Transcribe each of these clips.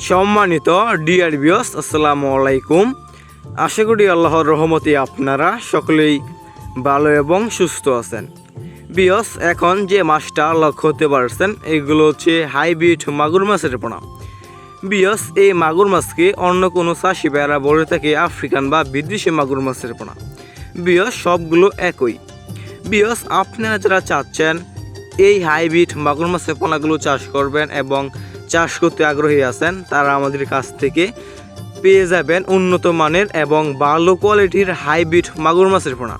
সম্মানিত ডিয়ার বিয়স আসসালামু আলাইকুম। আশা করি আল্লাহর রহমতে আপনারা সকলেই ভালো এবং সুস্থ আছেন। বিয়স এখন যে মাছটা লক্ষ্য হতে পারছেন, এগুলো হচ্ছে হাইব্রিড মাগুর মাছের পোনা। বিয়স এই মাগুর মাছকে অন্য কোনো চাষি বেড়া বলে থাকে আফ্রিকান বা বিদেশি মাগুর মাছের পোনা। বিয়স সবগুলো একই। বিয়স আপনারা যারা চাচ্ছেন এই হাইব্রিড মাগুর মাছের পোনাগুলো চাষ করবেন এবং চাষ করতে আগ্রহী আছেন, তারা আমাদের কাছ থেকে পেয়ে যাবেন উন্নত মানের এবং ভালো কোয়ালিটির হাইব্রিড মাগুর মাছের পোনা।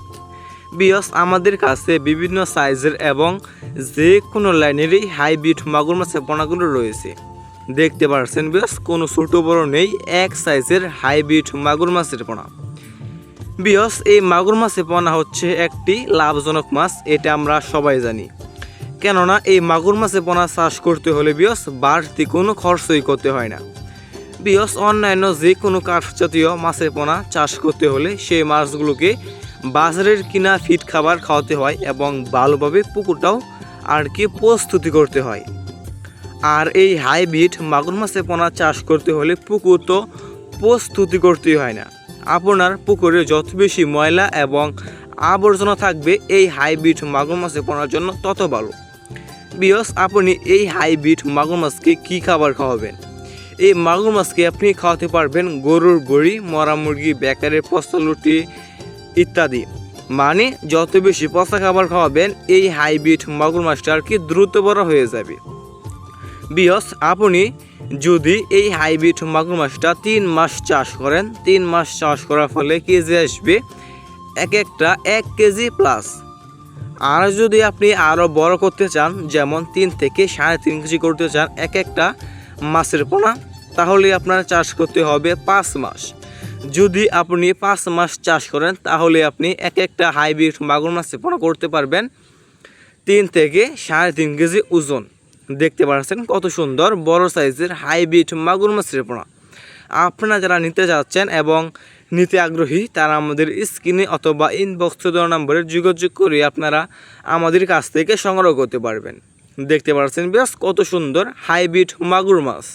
বিয়স, আমাদের কাছে বিভিন্ন সাইজের এবং যে কোনো লাইনেরই হাইব্রিড মাগুর মাছের পোনাগুলো রয়েছে। দেখতে পাচ্ছেন বিয়স, কোনো ছোট বড় নেই, এক সাইজের হাইব্রিড মাগুর মাছের পোনা। বিয়স, এই মাগুর মাছের পোনা হচ্ছে একটি লাভজনক মাছ, এটা আমরা সবাই জানি। কেননা এই মাগুর মাছে পোনা চাষ করতে হলে বিয়স বাড়তি কোনো খরচই করতে হয় না। বিয়স অন্যান্য যে কোনো কাঠ জাতীয় মাছের পোনা চাষ করতে হলে সেই মাছগুলোকে বাজারের কিনা ফিট খাবার খাওয়াতে হয় এবং ভালোভাবে পুকুরটাও আর কি প্রস্তুতি করতে হয়। আর এই হাইব্রিড মাগুর মাছের পোনা চাষ করতে হলে পুকুর তো প্রস্তুতি করতেই হয় না। আপনার পুকুরে যত বেশি ময়লা এবং আবর্জনা থাকবে, এই হাইব্রিড মাগুর মাছের পোনার জন্য তত ভালো। বিয়স, আপনি এই হাইব্রিড মাগুর মাছকে কী খাবার খাওয়াবেন? এই মাগুর মাছকে আপনি খাওয়াতে পারবেন গরুর বড়ি, মরা মুরগি, বেকারের পস্তলুটি ইত্যাদি। মানে যত বেশি পচা খাবার খাওয়াবেন, এই হাইব্রিড মাগুর মাছটা আর কি দ্রুত বড় হয়ে যাবে। বিয়স, আপনি যদি এই হাইব্রিড মাগুর মাছটা তিন মাস চাষ করেন, তিন মাস চাষ করার ফলে কেজি আসবে এক একটা এক কেজি প্লাস আর যদি আপনি আরও বড় করতে চান, যেমন তিন থেকে সাড়ে তিন কেজি করতে চান এক একটা মাছের পোনা, তাহলে আপনার চাষ করতে হবে পাঁচ মাস। যদি আপনি পাঁচ মাস চাষ করেন, তাহলে আপনি এক একটা হাইব্রিড মাগুর মাছের পোনা করতে পারবেন তিন থেকে সাড়ে তিন কেজি ওজন। দেখতে পাচ্ছেন কত সুন্দর বড় সাইজের হাইব্রিড মাগুর মাছের পোনা। আপনারা যারা নিতে যাচ্ছেন এবং নিতে আগ্রহী, তারা আমাদের স্ক্রিনে অথবা ইনবক্স দেওয়া নম্বরে যোগাযোগ করে আপনারা আমাদের কাছ থেকে সংগ্রহ করতে পারবেন। দেখতে পাচ্ছেন বেশ কত সুন্দর হাইব্রিড মাগুর মাছ।